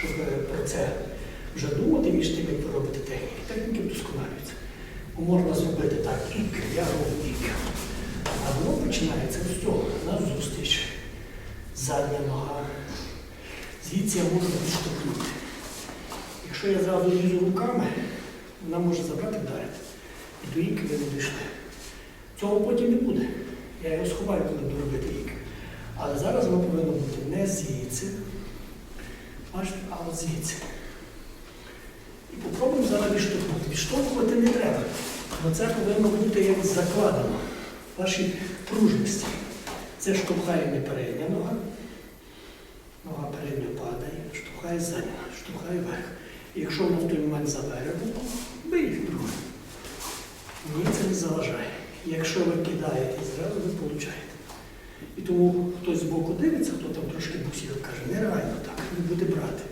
щоб е, про це вже думати між тим, як ви робите техніки. Техніки вдосконалюються. Можна зробити так, ік, я роблю. А воно починається з цього, на зустріч. Задня нога. Звідси я можу відштовхнути. Якщо я зразу лізу руками, вона може забрати вдарити. І до іки ви не дійшли. Цього потім не буде. Я його сховаю, коли буду робити ік. Але зараз воно повинно бути не звідси, бачите, а от звідси. І попробуємо зараз відштовхнути. Відштовхувати не треба. Бо це повинно бути як закладено в вашій пружності. Це штовхає не передня нога. Нога передня падає, штовхає задня, штовхає вверх. І якщо воно в той момент за берегом, бийте друге. Мені це не заважає. Якщо ви кидаєте зразу, ви получаєте. І тому хтось збоку дивиться, хто там трошки буксів, каже, нереально так, не буде брати.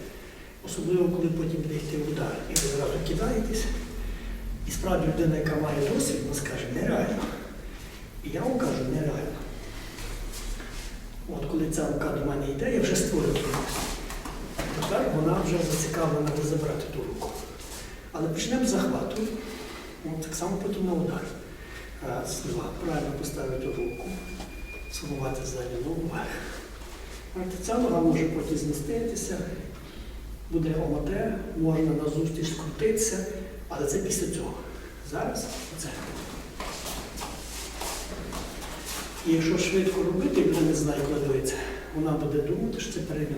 Особливо, коли потім буде йти удар. І ви зразу кидаєтесь. І справді людина, яка має досвід, вона скаже, нереально. І я вам кажу, нереально. От коли ця рука до мене йде, я вже створю кількість. Тепер вона вже зацікавлена забрати ту руку. Але почнемо з захвату. От так само потім на удар. Раз, два. Правильно поставити руку, сформувати задню ногу Ця може потім зміститися, буде омате, можна на зустріч скрутитися, але це після цього. Зараз оце. І якщо швидко робити, людина не знає, коли дивиться, вона буде думати, що це передня.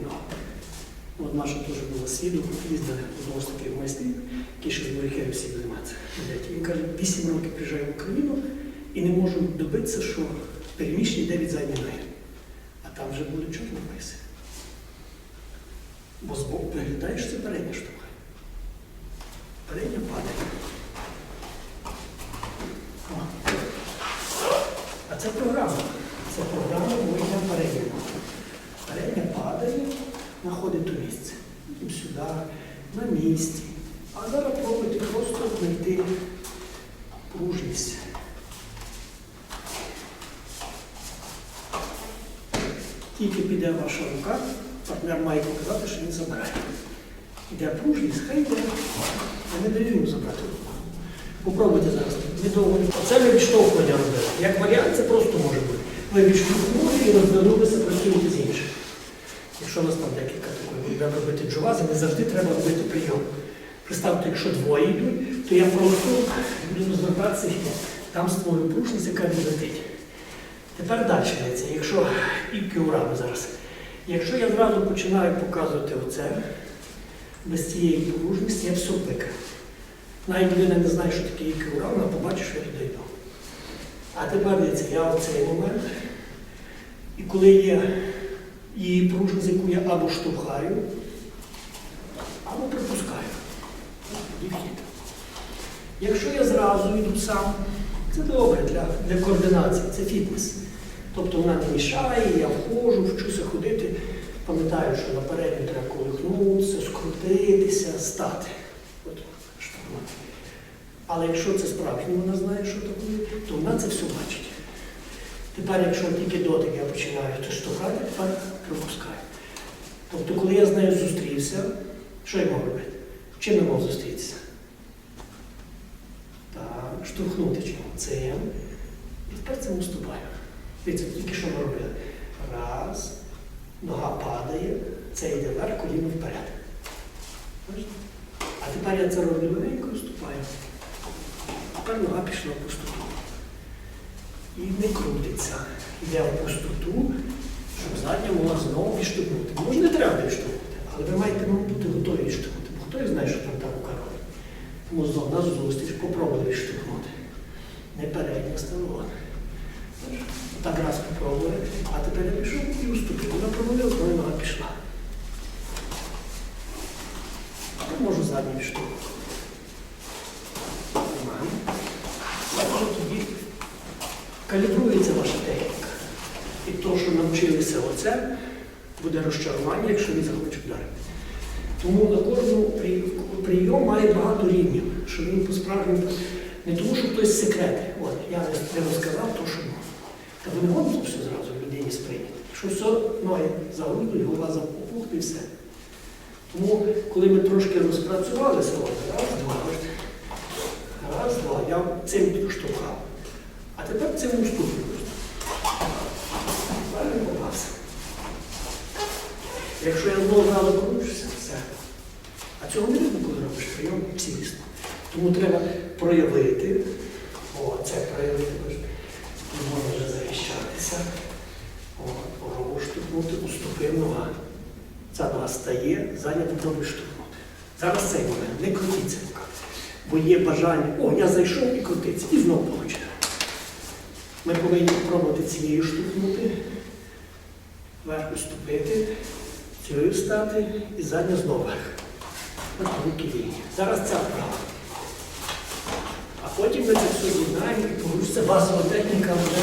От наша теж була свідок, їздили одного з таких майстрів, який ще з моряками всі займаються. Він каже, 8 років приїжджаю в Україну і не можу добитися, що переміщення йде від задньої ноги. Там вже буде чорні написи. Бо збоку виглядаєш, це передня штука. Передня падає. А це програма. Це програма моя передня. Передня падає, знаходить то місце. Сюди, на місці. А зараз пробуйте просто знайти пружність. Тільки піде ваша рука, партнер має показати, що він забирає. Іде пружність, хай йде. Я не даю йому забрати руку. Попробуйте зараз. Недовго. Оце ви відштовхування робили. Як варіант, це просто може бути. Ви відштовхнули і розвернулися, працюєте з іншим. Якщо у вас там декілька такої, будемо робити джувази, не завжди треба робити прийом. Представте, якщо двоє йдуть, то я просто буду звертатися там створю пружність, яка відлетить. Тепер далі йдеться. Якщо і кіурами зараз. Якщо я зразу починаю показувати оце, без цієї пружності, я все пика. Навіть людина не знає, що таке кіура, вона побачить, що я туди йду. А тепер дивіться, я в цей момент, і коли є її пружність, яку я або штовхаю, або припускаю. Якщо я зразу йду сам, це добре для, для координації, це фітнес. Тобто вона не мішає, я входжу, вчуся ходити. Пам'ятаю, що на треба колихнутися, скрутитися, стати. От. Але якщо це справжньо, вона знає, що таке, то вона це все бачить. Тепер, якщо тільки дотик я починаю то штовхати, тепер пропускаю. Тобто, коли я з нею зустрівся, що я мав робити? Чим я мав зустрітися? Чим? Цим. І тепер цим уступаю. Дивіться, тільки що ми робили. Раз, нога падає, це йде вверх, коліно вперед. А тепер я це роблю легенько і вступаю. Тепер нога пішла в пустоту. І не крутиться. Йде в пустоту, щоб задня могла знову відштовхнути. Може, не треба відштовхнути, але ви маєте бути готові відштовхнути. Бо хто знає, що там та рука робить. Тому знову на зустріч попробуй відштовхнути. Не передня сторона. Так раз попробували, а тепер я пішов і уступив. Вона провалила, коли нога пішла. Я можу задню відштовхнути. Тоді калібрується ваша техніка. І то, що навчилися оце, буде розчарування, якщо ви захочете вдарити. Тому на кожному прийом має багато рівнів, що він по-справжньому не тому, що хтось секрети. От, я не розказав то, що можна. Та ви не можете все зразу людині сприйняти. Що все ноги загрудуть, голова запухне і все. Тому коли ми трошки розпрацювалися, от, раз, два, раз, два, я цим штовхав. А тепер цим уступлю. Правильно попався. Якщо я знову. Цього не видно, коли робиш прийом цілісно. Тому треба проявити. О, це проявити. можна вже захищатися. Голову штовхнути, уступив нога. Ця нога стає, ззаді попробуй штовхнути. Зараз цей момент, не крутіться поки. Бо є бажання, о, я зайшов і крутиться, і знову получив. Ми повинні спробувати цією штовхнути, вверх уступити, цією стати і задня знову вверх. Зараз ця вправа. А потім ми це все з'єднаємо і получиться базова техніка.